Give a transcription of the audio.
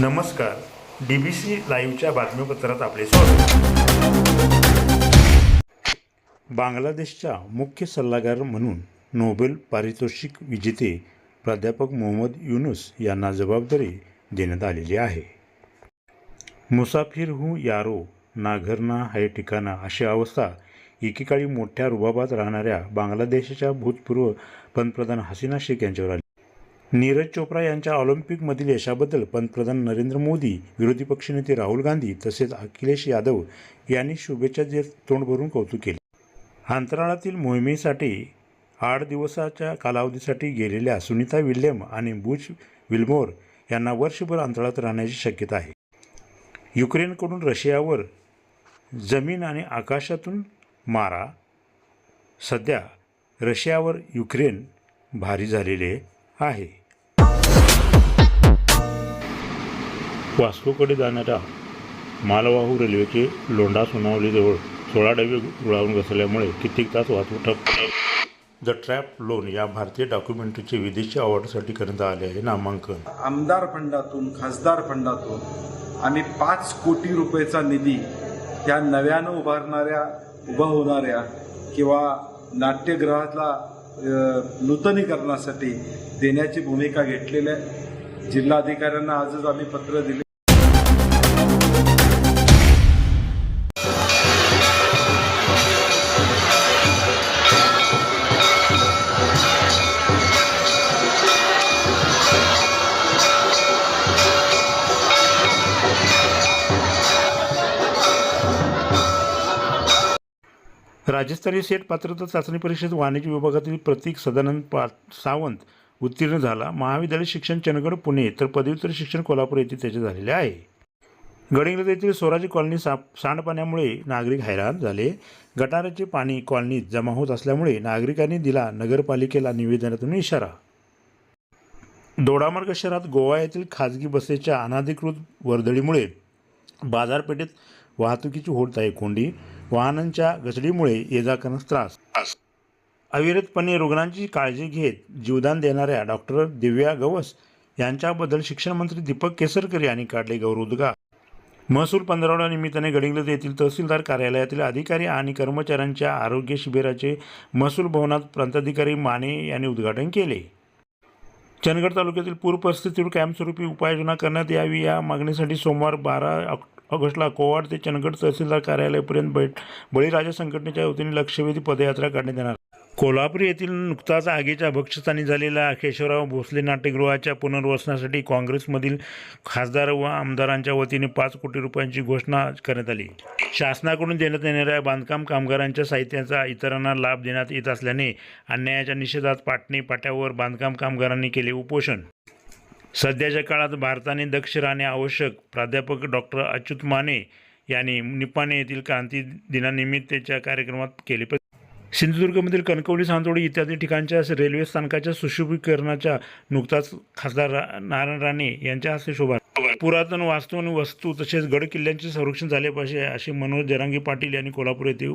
नमस्कार. D B C लाईव्हच्या बातमीपत्रात आपले स्वागत. बांगलादेशच्या मुख्य सल्लागार म्हणून नोबेल पारितोषिक विजेते प्राध्यापक मोहम्मद युनुस यांना जबाबदारी देण्यात आलेली आहे. मुसाफिर हू यारो ना घर ना ठिकाणा अशी अवस्था एकेकाळी मोठ्या रुबाबात राहणाऱ्या बांगलादेशाच्या भूतपूर्व पंतप्रधान हसीना शेख यांच्यावर आली. नीरज चोप्रा यांच्या ऑलिम्पिकमधील यशाबद्दल पंतप्रधान नरेंद्र मोदी विरोधी पक्षनेते राहुल गांधी तसेच अखिलेश यादव यांनी शुभेच्छा देत तोंड भरून कौतुक केले. अंतराळातील मोहिमेसाठी आठ दिवसाच्या कालावधीसाठी गेलेल्या सुनीता विल्यम आणि बुच विल्मोर यांना वर्षभर अंतराळात राहण्याची शक्यता आहे. युक्रेनकडून रशियावर जमीन आणि आकाशातून मारा. सध्या रशियावर युक्रेन भारी झालेले आहे. वास्कोकडे जाणाऱ्या मालवाहू रेल्वेचे लोंढा सुनावलीजवळ सोळा डबे रुळावून घसरल्यामुळे कित्येक तास वाहतूक ठप्प द ट्रॅप लोन या भारतीय डॉक्युमेंटरीचे विदेशी अवॉर्डसाठी करण्यात आले आहे नामांकन. आमदार फंडातून खासदार फंडातून आम्ही पाच कोटी रुपयेचा निधी त्या नव्यानं उभारणाऱ्या उभा होणाऱ्या किंवा नाट्यगृहातला नूतनीकरणासाठी देण्याची भूमिका घेतलेली आहे. जिल्हाधिकाऱ्यांना आजच आम्ही पत्र दिले. राज्यस्तरीय सेट पात्रता चाचणी परीक्षेत वाणिज्य विभागातील प्रतीक सदानंद पा सावंत उत्तीर्ण झाला. महाविद्यालय शिक्षण चंदगड पुणे. तर पदव्युत्तर शिक्षण कोल्हापूर येथे त्याचे झालेले आहे. गडिंग्रज येथील स्वराज्य कॉलनी साप सांडपाण्यामुळे नागरिक हैराण झाले. गटाराचे पाणी कॉलनीत जमा होत असल्यामुळे नागरिकांनी दिला नगरपालिकेला निवेदनातून इशारा. दोडामार्ग शहरात गोवा येथील खाजगी बसेच्या अनाधिकृत वर्दळीमुळे बाजारपेठेत वाहतुकीची होत आहे कोंडी वाहनांच्या घसडीमुळे ये जा त्रास. अविरतपणे रुग्णांची काळजी घेत जीवदान देणाऱ्या डॉक्टर दिव्या गवस यांच्याबद्दल शिक्षण मंत्री दीपक केसरकर यांनी काढले गौरवोद्गार. महसूल पंधरवडा निमित्ताने गडिंग्लज येथील तहसीलदार कार्यालयातील अधिकारी आणि कर्मचाऱ्यांच्या आरोग्य शिबिराचे महसूल भवनात प्रांताधिकारी माने यांनी उद्घाटन केले. चंदगड तालुक्यातील पूर परिस्थितीवर कायमस्वरूपी उपाययोजना करण्यात यावी या मागणीसाठी सोमवार बारा ऑक- ऑगस्टला कोवाड ते चंदगड तहसीलदार कार्यालयापर्यंत बैठ बळीराजा संघटनेच्या वतीने लक्षवेधी पदयात्रा काढण्यात येणार. कोल्हापूर येथील नुकताच आगीच्या भक्षस्थानी झालेल्या केशवराव भोसले नाट्यगृहाच्या पुनर्वसनासाठी काँग्रेसमधील खासदार व आमदारांच्या वतीने पाच कोटी रुपयांची घोषणा करण्यात आली. शासनाकडून देण्यात येणाऱ्या बांधकाम कामगारांच्या साहित्याचा इतरांना लाभ देण्यात येत असल्याने अन्यायाच्या निषेधात पाटणी पाट्यावर बांधकाम कामगारांनी केले उपोषण. सध्याच्या काळात भारताने दक्ष राहणे आवश्यक. प्राध्यापक डॉक्टर अच्युत माने यांनी निपाणे येथील क्रांती दिनानिमित्तच्या कार्यक्रमात केले. सिंधुदुर्गमधील कणकवली सांतोडी इत्यादी ठिकाणच्या रेल्वे स्थानकाच्या सुशोभीकरणाच्या नुकताच खासदार रा- नारायण राणे यांच्या हस्ते शोभा पुरातन वास्तू आणि वस्तू तसेच गड किल्ल्यांचे संरक्षण झाले पाहिजे असे मनोज जरांगी पाटील यांनी कोल्हापूर येथे